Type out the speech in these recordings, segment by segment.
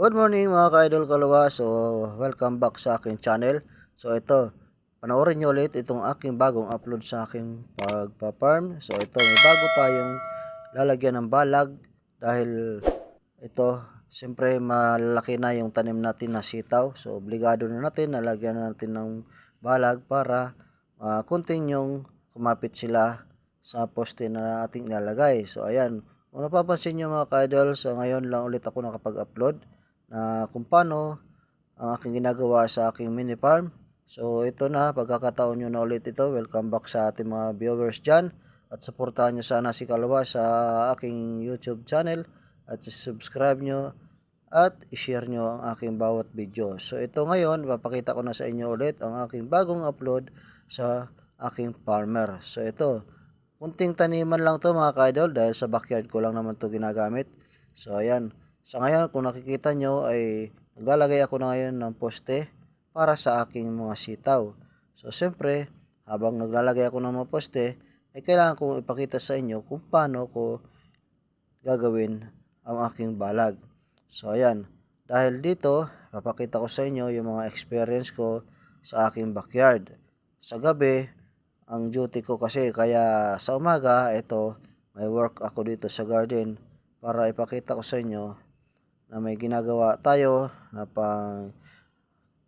Good morning mga ka-idol kalawa. So, welcome back sa aking channel. So, ito, panoorin nyo ulit itong aking bagong upload sa aking pagpa-farm. So, ito, may bago tayong lalagyan ng balag dahil ito, siyempre malaki na yung tanim natin na sitaw. So, obligado na natin, nalagyan na natin ng balag para uh, yung kumapit sila sa poste na ating nilalagay. So, ayan, kung napapansin nyo mga ka-idol, so ngayon lang ulit ako nakapag-upload na kung paano ang aking ginagawa sa aking mini farm. So ito na, pagkakataon nyo na ulit ito. Welcome back sa ating mga viewers dyan. At supportahan nyo sana si Kalwa sa aking YouTube channel. At subscribe nyo at i-share nyo ang aking bawat video. So ito ngayon, papakita ko na sa inyo ulit ang aking bagong upload sa aking farmer. So ito, Kunting taniman lang to mga ka-idol dahil sa backyard ko lang naman to ginagamit. So ayan. Sa ngayon kung nakikita nyo ay naglalagay ako na ngayon ng poste para sa aking mga sitaw. So siyempre habang naglalagay ako ng mga poste ay kailangan kong ipakita sa inyo kung paano ko gagawin ang aking balag. So ayan. Dahil dito papakita ko sa inyo yung mga experience ko sa aking backyard. Sa gabi ang duty ko kasi kaya sa umaga ito may work ako dito sa garden para ipakita ko sa inyo na may ginagawa tayo na pang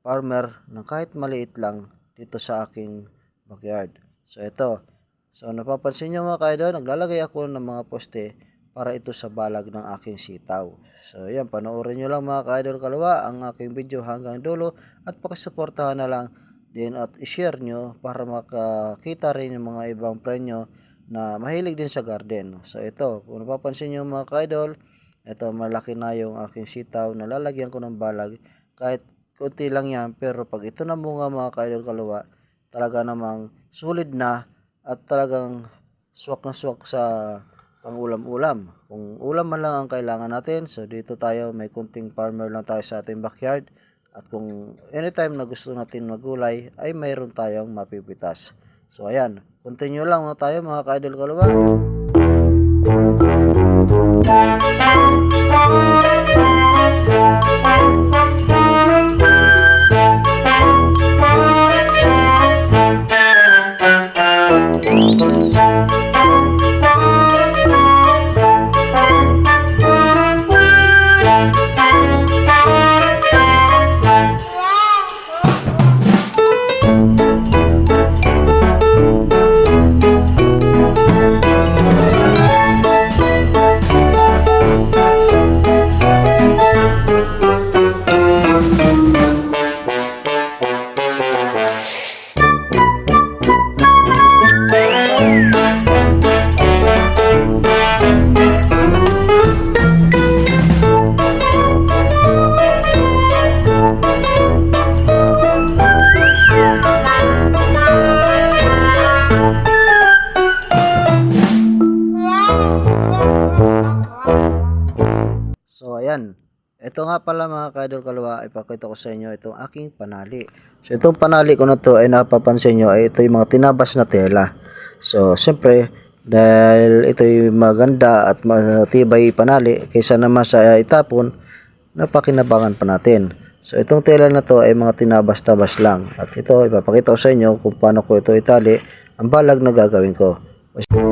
farmer na kahit maliit lang dito sa aking backyard. So ito. So napapansin nyo mga kaidol, naglalagay ako ng mga poste para ito sa balag ng aking sitaw. So yan, panoorin nyo lang mga kaidol kalawa ang aking video hanggang dulo at pakisuportahan na lang din at i-share nyo para makakita rin yung mga ibang preno na mahilig din sa garden. So ito, kung napapansin nyo mga ka-idol, ito malaki na yung aking sitaw na lalagyan ko ng balag kahit kunti lang yan pero pag ito na bunga mga ka-idol kaluwa talaga namang solid na at talagang swak na swak sa pang ulam-ulam. Kung ulam man lang ang kailangan natin, so dito tayo may kunting farmer lang tayo sa ating backyard at kung anytime na gusto natin magulay, ay mayroon tayong mapipitas. So ayan, continue lang na tayo mga ka-idol kalawa. So ayan, ito nga pala mga ka-idol kalwa, ipakita ko sa inyo itong aking panali. So itong panali ko na to ay napapansin nyo ay ito yung mga tinabas na tela. So siyempre, dahil ito yung maganda at matibay panali kaysa naman sa itapon, napakinabangan pa natin. So itong tela na to ay mga tinabas-tabas lang. At ito, ipapakita ko sa inyo kung paano ko ito itali ang balag na gagawin ko. So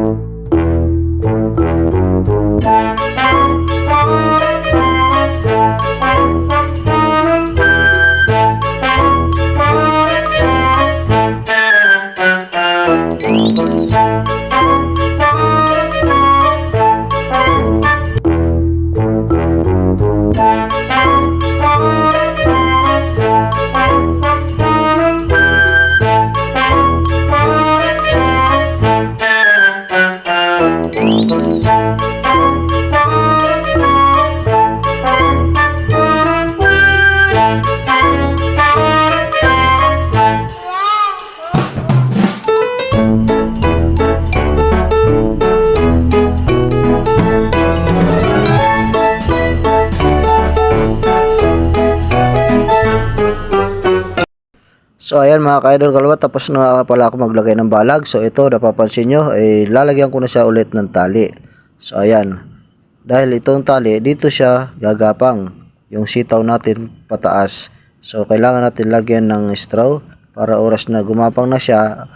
ayan mga ka-idol kalwa tapos na pala ako maglagay ng balag. So ito napapansin nyo eh, lalagyan ko na siya ulit ng tali. So ayan. Dahil itong tali dito siya gagapang. yung sitaw natin pataas. So kailangan natin lagyan ng straw para oras na gumapang na siya,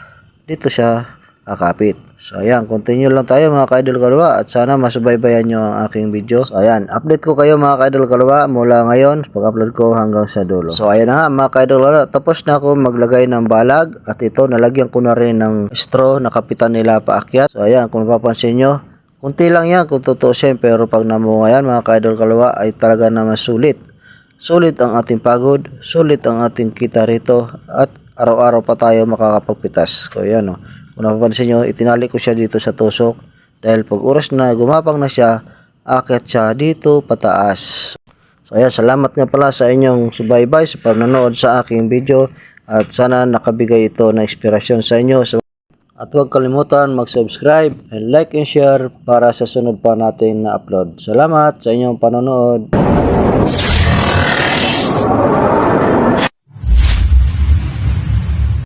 dito siya kakapit. So ayan, continue lang tayo mga ka-idol kalwa at sana masubaybayan nyo ang aking video. So ayan, update ko kayo mga ka-idol kalwa mula ngayon pag-upload ko hanggang sa dulo. So ayan na nga mga ka-idol kalwa, tapos na ako maglagay ng balag at ito nalagyan ko na rin ng straw na kapitan nila paakyat. So ayan, kung mapapansin nyo, kunti lang yan kung tutuusin pero pag namunga yan mga ka-idol kalwa ay talaga naman sulit. Sulit ang ating pagod, sulit ang ating kita rito at araw-araw pa tayo makakapagpitas. So yan o. Kung napapansin nyo, itinali ko siya dito sa tusok dahil pag oras na gumapang na siya, akit siya dito pataas. So ayan, salamat nga pala sa inyong subaybay sa panonood sa aking video at sana nakabigay ito ng inspirasyon sa inyo. At huwag kalimutan mag-subscribe and like and share para sa sunod pa natin na upload. Salamat sa inyong panonood.